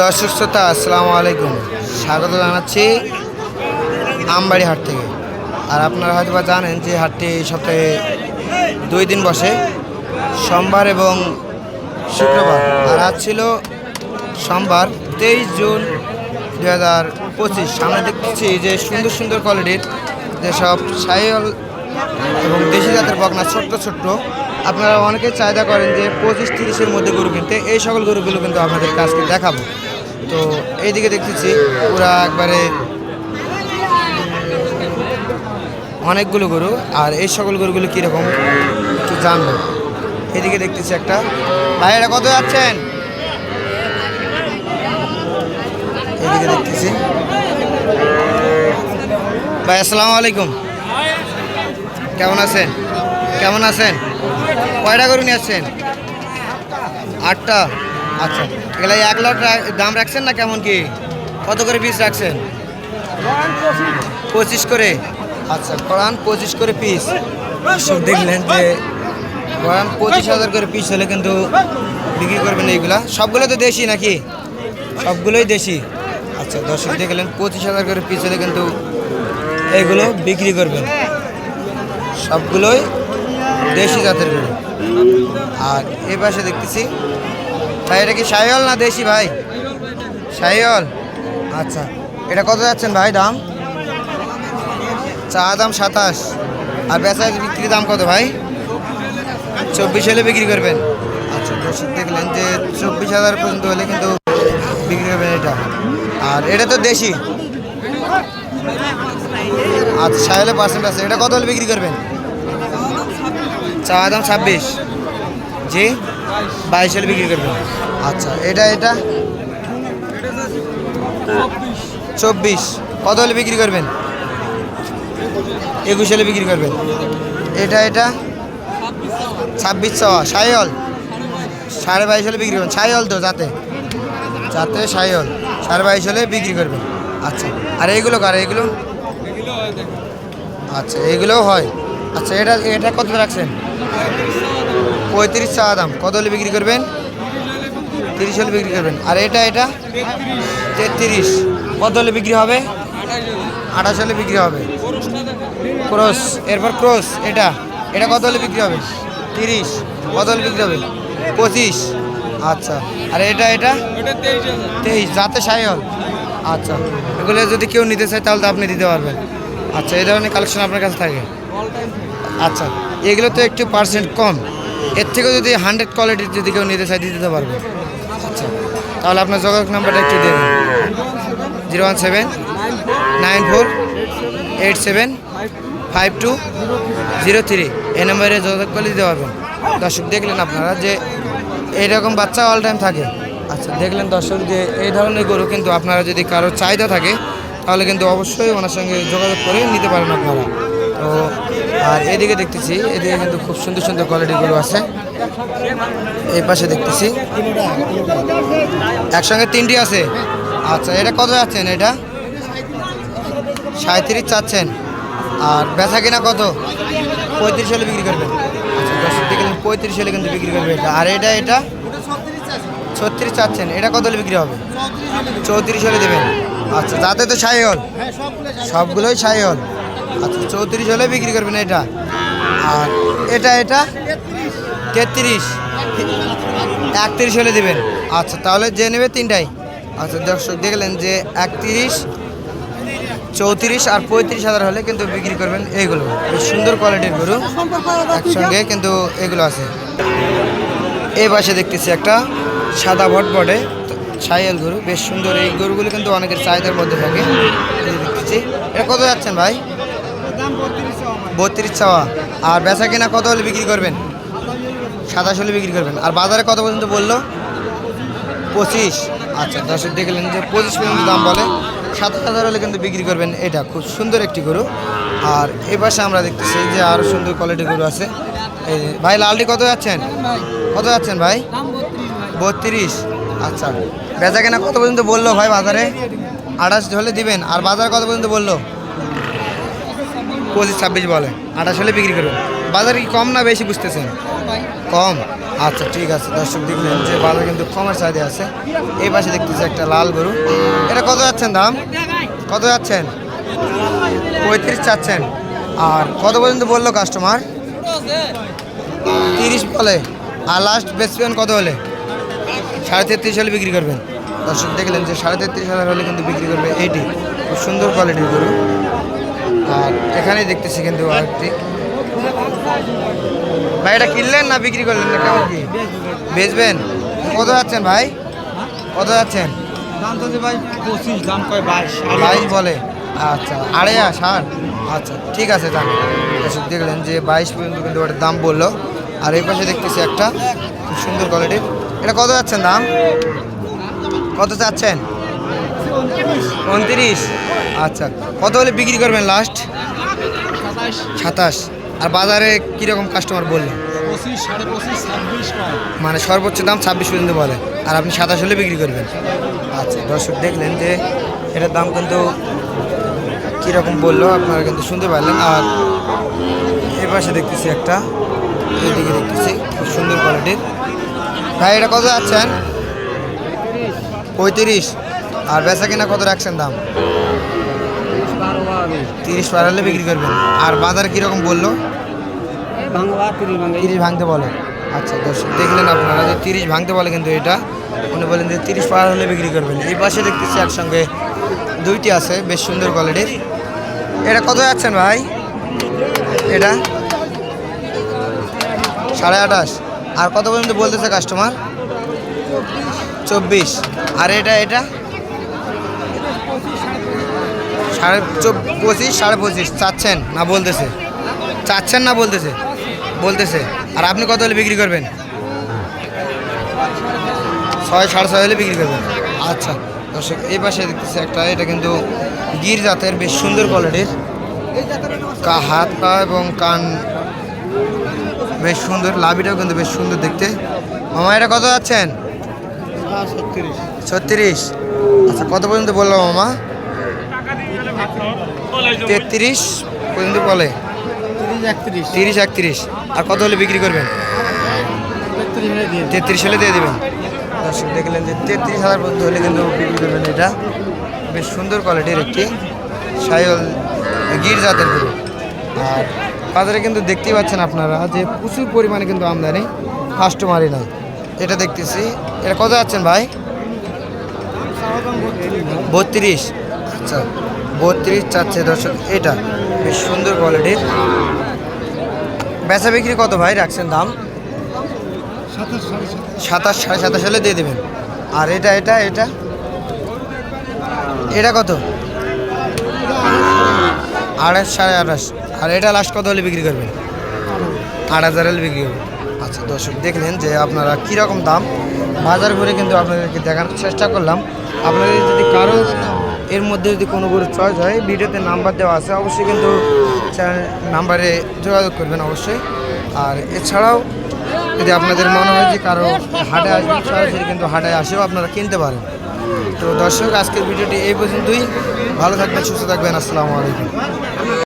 দর্শক শ্রোতা, আসসালামু আলাইকুম। স্বাগত জানাচ্ছি আমবাড়ি হাট থেকে। আর আপনারা হয়তো বা জানেন যে হাটটি সপ্তাহে দুই দিন বসে, সোমবার এবং শুক্রবার। আর আজ ছিল সোমবার, তেইশ জুন দু হাজার পঁচিশ। সামনে দেখতেছি যে সুন্দর সুন্দর কোয়ালিটির যেসব সাইল এবং দেশি জাতের বকনা ছোট্ট ছোট্ট আপনারা অনেকে চাহিদা করেন যে পঁচিশ তিরিশের মধ্যে গরু কিনতে। এই সকল গরুগুলো কিন্তু আপনাদের কাছকে দেখাবো। তো এইদিকে দেখতেছি পুরা একবারে অনেকগুলো গরু, আর এই সকল গরুগুলো কীরকম একটু জানব। এদিকে দেখতেছি একটা। ভাই এটা কত যাচ্ছেন? এদিকে দেখতেছি। ভাই, আসসালামু আলাইকুম। কেমন আছেন? কেমন আছেন? কয়টা গরু নিয়ে আসছেন? আটটা। আচ্ছা এগুলো এক লাখ দাম রাখছেন না কেমন কি? কত করে পিস রাখছেন? পঁচিশ করে। আচ্ছা কোরআন পঁচিশ করে পিস সব দেখলেন যে কোরআন পঁচিশ হাজার করে পিস হলে কিন্তু বিক্রি করবেন এইগুলা। সবগুলো তো দেশি নাকি? সবগুলোই দেশি। আচ্ছা দর্শক দেখলেন পঁচিশ হাজার করে পিস হলে কিন্তু এগুলো বিক্রি করবেন। সবগুলোই দেশি জাতের গরু আর এ পাশে দেখতেছি, ভাই, এটা কি সাইহল না দেশি ভাই? সাইহল আচ্ছা এটা কত যাচ্ছেন ভাই দাম? চা দাম সাতাশ। আর বেচা বিক্রি দাম কত ভাই? চব্বিশ হলে বিক্রি করবেন। আচ্ছা দর্শক দেখলেন যে চব্বিশ হাজার পর্যন্ত হলে কিন্তু বিক্রি করবেন এটা। আর এটা তো দেশি। আচ্ছা সাহেলে পার্সেন্ট আছে। এটা কত হলে বিক্রি করবেন? চা দাম ছাব্বিশ। জি, বাইশ হলে বিক্রি করবেন। আচ্ছা এটা এটা? চব্বিশ। কত হলে বিক্রি করবেন? একুশ হলে বিক্রি করবেন। এটা এটা? ছাব্বিশ চাওয়া। সাইহল সাড়ে বাইশ হলে বিক্রি করবেন। সাইহল তো, যাতে। যাতে সাইহল সাড়ে বাইশ হলে বিক্রি করবেন। আচ্ছা আর এইগুলো কার? এইগুলো আচ্ছা এইগুলোও হয়। আচ্ছা এটা এটা কত রাখছেন? পঁয়ত্রিশ চাওয়া দাম। কত হলে বিক্রি করবেন? তিরিশ হলে বিক্রি করবেন। আর এটা এটা? তেত্রিশ। কত হলে বিক্রি হবে? আঠাশ হলে বিক্রি হবে। ক্রস। এরপর ক্রস। এটা? এটা কত হলে বিক্রি হবে? তিরিশ। কত হলে বিক্রি হবে? পঁচিশ। আচ্ছা। আর এটা এটা? তেইশ। যাতে সাইহল আচ্ছা। এগুলো যদি কেউ নিতে চায়, তাহলে তো আপনি দিতে পারবেন। আচ্ছা এই ধরনের কালেকশন আপনার কাছে থাকে? আচ্ছা এগুলো তো একটু পার্সেন্ট কম। এর থেকেও যদি হান্ড্রেড কোয়ালিটির যদি কেউ নিতে চায় দিতে পারবে। আচ্ছা তাহলে আপনার যোগাযোগ নাম্বারটা একটু দিন। Zero one seven, nine four, eight seven, five two, zero three. এই নম্বরে যোগাযোগ করলে দিতে পারবেন। দর্শক, দেখলেন আপনারা যে এইরকম বাচ্চা অল টাইম থাকে। আচ্ছা দেখলেন দর্শক যে এই ধরনের গরু কিন্তু আপনারা যদি কারও চাহিদা থাকে, তাহলে কিন্তু অবশ্যই ওনার সঙ্গে যোগাযোগ করে নিতে পারেন আপনারা। তো আর এদিকে দেখতেছি, এদিকে কিন্তু খুব সুন্দর সুন্দর কোয়ালিটিগুলো আছে। এই পাশে দেখতেছি। একসঙ্গে তিনটি আছে। আচ্ছা এটা কত যাচ্ছেন এটা? সাঁত্রিশ চাচ্ছেন। আর বেচা কিনা কত? পঁয়ত্রিশ হলে বিক্রি করবেন। আচ্ছা পঁয়ত্রিশ হলে কিন্তু বিক্রি করবে এটা। আর এটা এটা? ছত্রিশ চাচ্ছেন। এটা কত হলে বিক্রি হবে? চৌত্রিশ হলে দেবেন। আচ্ছা যাতে তো ছাই হল। সবগুলোই ছাই হল। আচ্ছা চৌত্রিশ হলে বিক্রি করবেন এটা। আর এটা এটা? তেত্রিশ। একত্রিশ হলে দেবেন। আচ্ছা তাহলে যে নেবে তিনটাই। আচ্ছা দর্শক, দেখলেন যে একত্রিশ, চৌত্রিশ আর পঁয়ত্রিশ হাজার হলে কিন্তু বিক্রি করবেন এইগুলো। সুন্দর কোয়ালিটির গরু। একসঙ্গে কিন্তু এগুলো আছে। এই পাশে দেখতেছি একটা সাদা ভটভটে ছাইয়াল গরু। বেশ সুন্দর। এই গরুগুলো কিন্তু অনেকের চাহিদার মধ্যে থাকে। দেখতেছি। এটা কত যাচ্ছেন ভাই? বত্রিশ চাওয়া। আর বেচা কিনা কত হলে বিক্রি করবেন? সাতাশ হলে বিক্রি করবেন। আর বাজারে কত পর্যন্ত বলল? পঁচিশ। আচ্ছা দর্শক দেখলেন যে পঁচিশ পর্যন্ত দাম বলে, সাতাশ হাজার হলে কিন্তু বিক্রি করবেন। এটা খুব সুন্দর একটি গরু। আর এ পাশে আমরা দেখতেছি যে আরও সুন্দর কোয়ালিটি গরু আছে। ভাই, লালটি কত যাচ্ছেন? কত যাচ্ছেন ভাই? বত্রিশ। আচ্ছা বেচা কেনা কত পর্যন্ত বলল ভাই বাজারে? আঠাশ হলে দিবেন। আর বাজার কত পর্যন্ত বলল? পঁচিশ, ছাব্বিশ বলে। আঠাশ হলে বিক্রি করবেন। বাজার কি কম না বেশি বুঝতেছেন? কম। আচ্ছা ঠিক আছে। দর্শক দেখলেন যে বাজার কিন্তু কমের সাইডে আছে। এই পাশে দেখতেছি একটা লাল গরু। এটা কত যাচ্ছেন দাম? কত যাচ্ছেন? পঁয়ত্রিশ চাচ্ছেন। আর কত পর্যন্ত বলল কাস্টমার তিরিশ বলে। আর লাস্ট বেচবেন কত হলে? সাড়ে তেত্রিশ হলে বিক্রি করবেন। দর্শক দেখলেন যে সাড়ে তেত্রিশ হাজার হলে কিন্তু বিক্রি করবে এইটি খুব সুন্দর কোয়ালিটির গরু। আর এখানেই দেখতেছি কিন্তু আরেকটি। ভাই এটা কিনলেন না বিক্রি করলেন? না কেমন কি? বেচবেন? কত যাচ্ছেন ভাই? কত যাচ্ছেন? দাম তো ভাই পঁচিশ দাম কয় বাইশ বাইশ। বলে আচ্ছা আড়াইয়া ষাট? আচ্ছা ঠিক আছে দর্শক দেখলেন যে বাইশ পর্যন্ত কিন্তু ওটার দাম বলল। আর এই পাশে দেখতেছি একটা খুব সুন্দর কোয়ালিটির। এটা কত যাচ্ছেন দাম? কত চাচ্ছেন? উনত্রিশ। আচ্ছা কত হলে বিক্রি করবেন লাস্ট সাতাশ। আর বাজারে কীরকম কাস্টমার বললেন মানে সর্বোচ্চ দাম ছাব্বিশ পর্যন্ত বলে। আর আপনি সাতাশ হলে বিক্রি করবেন। আচ্ছা দর্শক দেখলেন যে এটার দাম কিন্তু কীরকম বলল আপনারা কিন্তু শুনতে পারলেন। আর এ পাশে দেখতেছি একটা এইদিকে দেখতেছি খুব সুন্দর কোয়ালিটির ভাই এটা কত যাচ্ছেন? পঁয়ত্রিশ। আর বেচা কিনা কত রাখছেন দাম? তিরিশ পার হলে বিক্রি করবেন। আর বাজার কীরকম বলল? তিরিশ ভাঙতে বলে। আচ্ছা দর্শক, দেখলেন আপনারা যে তিরিশ ভাঙতে বলে কিন্তু এটা। উনি বলেন যে তিরিশ পার হলে বিক্রি করবেন। এই পাশে দেখতেছি একসঙ্গে দুইটি আছে, বেশ সুন্দর কোয়ালিটির। এটা কত যাচ্ছেন ভাই? এটা? সাড়ে আঠাশ। আর কত পর্যন্ত বলতেছে কাস্টমার চব্বিশ। আর এটা এটা? সাড়ে পঁচিশ সাড়ে পঁচিশ। চাচ্ছেন? না বলতেছে। চাচ্ছেন না বলতেছে? বলতেছে। আর আপনি কত হলে বিক্রি করবেন? ছয় সাড়ে ছয় হলে বিক্রি করবেন। আচ্ছা দর্শক এই পাশে দেখতেছি একটা এটা কিন্তু গির জাতের বেশ সুন্দর কোয়ালিটির কা হাত পা এবং কান বেশ সুন্দর লাভিটাও কিন্তু বেশ সুন্দর দেখতে। মামা এটা কত যাচ্ছেন? ছত্রিশ। আচ্ছা কত পর্যন্ত বললাম মামা? তেত্রিশ পর্যন্ত বলে। তিরিশ একত্রিশ। তিরিশ একত্রিশ। আর কত হলে বিক্রি করবেন? তেত্রিশ হলে দিয়ে দেবেন। দর্শক দেখলেন যে তেত্রিশ হাজার পর্যন্ত হলে কিন্তু বিক্রি করবেন এটা। বেশ সুন্দর কোয়ালিটির একটি সাইল গির জাতের গরু। আর বাজারে কিন্তু দেখতেই পাচ্ছেন আপনারা যে প্রচুর পরিমাণে কিন্তু আমদানি কাস্টমারই নাই। এটা দেখতেছি। এটা কত যাচ্ছেন ভাই? বত্রিশ। আচ্ছা। বত্রিশ চাচ্ছে দর্শক, এটা বেশ সুন্দর কোয়ালিটির বেচা বিক্রি কত ভাই রাখছেন দাম? সাতাশ, সাড়ে সাতাশ হলে দিয়ে দেবেন। আর এটা এটা এটা? এটা কত? আড়াইশ, সাড়ে আঠাশ আর এটা লাস্ট কত হলে বিক্রি করবেন? আট হাজার হলে বিক্রি করবেন। আচ্ছা দর্শক দেখলেন যে আপনারা কীরকম দাম। বাজার ঘুরে কিন্তু আপনাদেরকে দেখানোর চেষ্টা করলাম। আপনাদের যদি কারও এর মধ্যে যদি কোনো গরু চয়েস হয়, ভিডিওতে নাম্বার দেওয়া আছে, অবশ্যই কিন্তু নাম্বারে যোগাযোগ করবেন অবশ্যই। আর এছাড়াও যদি আপনাদের মনে হয় যে কারও হাটে আসবেন সরাসরি কিন্তু হাটে আসেও আপনারা কিনতে পারেন। তো দর্শক, আজকের ভিডিওটি এই পর্যন্তই। ভালো থাকবেন, সুস্থ থাকবেন। আসসালামু আলাইকুম।